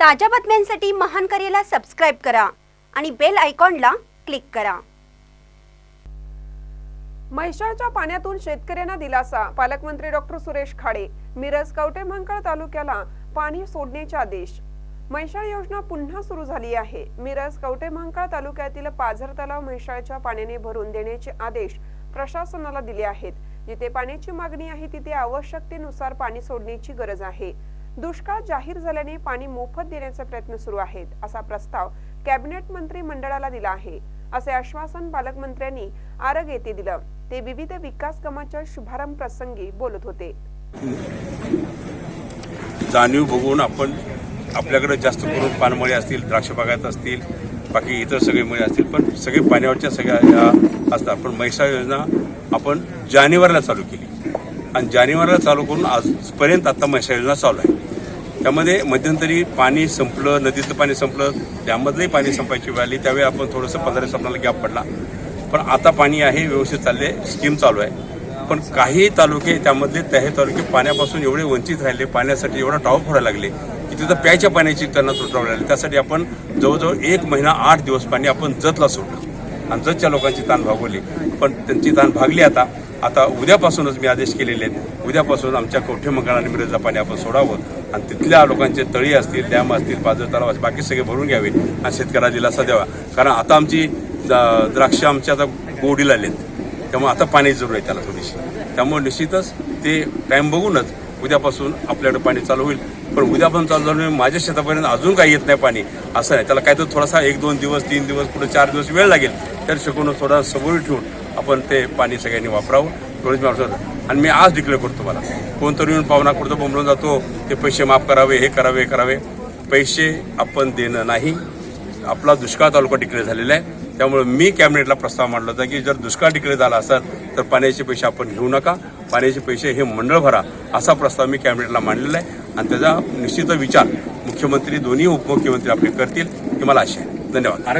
ताज्या बातम्यांसाठी महान करेला सबस्क्राईब करा आणि बेल आयकॉनला क्लिक करा. म्हैसाळच्या पाण्यातून शेतकऱ्यांना दिलासा. पालकमंत्री डॉक्टर सुरेश खाडे मिरज कवटेमहांकाळ तालुक्याला पाणी सोडण्याचे आदेश. म्हैसाळ योजना पुन्हा सुरू झाली आहे. मिरज कवटेमहांकाळ तालुक्यातील पाझर तलाव म्हैसाळच्या पाण्याने भरून देण्याचे आदेश प्रशासनाला दिले आहेत. जिथे पाण्याची मागणी आहे तिथे आवश्यकतेनुसार पाणी सोडण्याची गरज आहे. दुष्काळ जाहीर झाल्याने पाणी मोफत देण्याचे प्रयत्न सुरू आहेत असा प्रस्ताव कॅबिनेट मंत्री मंडळाला दिला आहे असे आश्वासन पालकमंत्र्यांनी आरग येथे दिलं. ते विविध विकास कामाच्या शुभारंभ प्रसंगी बोलत होते. जाणीव बघून आपण आपल्याकडे जास्त करून पानमळे असतील द्राक्ष बागायत असतील बाकी इतर सगळे मुळे असतील पण सगळे पाण्यावरच्या सगळ्या असतात. पण म्हैसाळ योजना आपण जानेवारीला चालू केली. आणि जानेवारीला चालू करून आजपर्यंत आता म्हैसाळ योजना चालू आहे. त्यामध्ये मध्यंतरी पाणी संपलं नदीतलं पाणी संपलं त्यामधलंही पाणी संपायची वेळ आली. त्यावेळी आपण थोडंसं पंधरा सपनाला गॅप पडला. पण आता पाणी आहे व्यवस्थित चालले स्कीम चालू आहे. पण काही तालुके त्यामधले त्याही तालुके पाण्यापासून एवढे वंचित राहिले पाण्यासाठी एवढा टाव फोडायला लागले की तिथं प्यायच्या पाण्याची त्यांना तुटावं लागली. त्यासाठी आपण जवळजवळ एक महिना आठ दिवस पाणी आपण जतला सोडलं. आणि जतच्या लोकांची ताण भागवली. पण त्यांची ताण भागली आता. आता उद्यापासूनच मी आदेश केलेले आहेत. उद्यापासून आमच्या कवठे मंगळ आणि पाणी आपण सोडावं आणि तिथल्या लोकांचे तळी असतील डॅम असतील पाजर तलाव असतील बाकी सगळे भरून घ्यावे आणि शेतकऱ्याला दिलासा द्यावा. कारण आता आमची द्राक्ष आमच्या आता गोडीला आलेत. त्यामुळे आता पाण्याची जरूर आहे त्याला थोडीशी. त्यामुळे निश्चितच ते टाईम बघूनच उद्यापासून आपल्याकडे पाणी चालू होईल. पण उद्यापासून चालू झालं म्हणजे माझ्या शेतापर्यंत अजून काही येत नाही पाणी. असं नाही. त्याला काय तर थोडासा एक दोन दिवस तीन दिवस पुढे चार दिवस वेळ लागेल. तर शिकून थोडा सबोरी ठेवून आपण ते पाणी सगळ्यांनी वापरावं. थोडंच मी आणि मी आज डिक्लेअर करतो मला कोणतरी येऊन पाहुणा कुठं बोंबलून जातो ते पैसे माफ करावे हे करावे हे करावे. पैसे आपण देणं नाही. आपला दुष्काळ तालुका डिक्लेअर झालेला आहे. त्यामुळे मी कॅबिनेटला प्रस्ताव मांडला होता की जर दुष्काळ डिक्लेअर झाला असेल तर पाण्याचे पैसे आपण घेऊ नका. पाण्याचे पैसे हे मंडळ भरा असा प्रस्ताव मी कॅबिनेटला मांडलेला आहे. आणि त्याचा निश्चित विचार मुख्यमंत्री दोन्ही उपमुख्यमंत्री आपले करतील ही मला आशा आहे. धन्यवाद.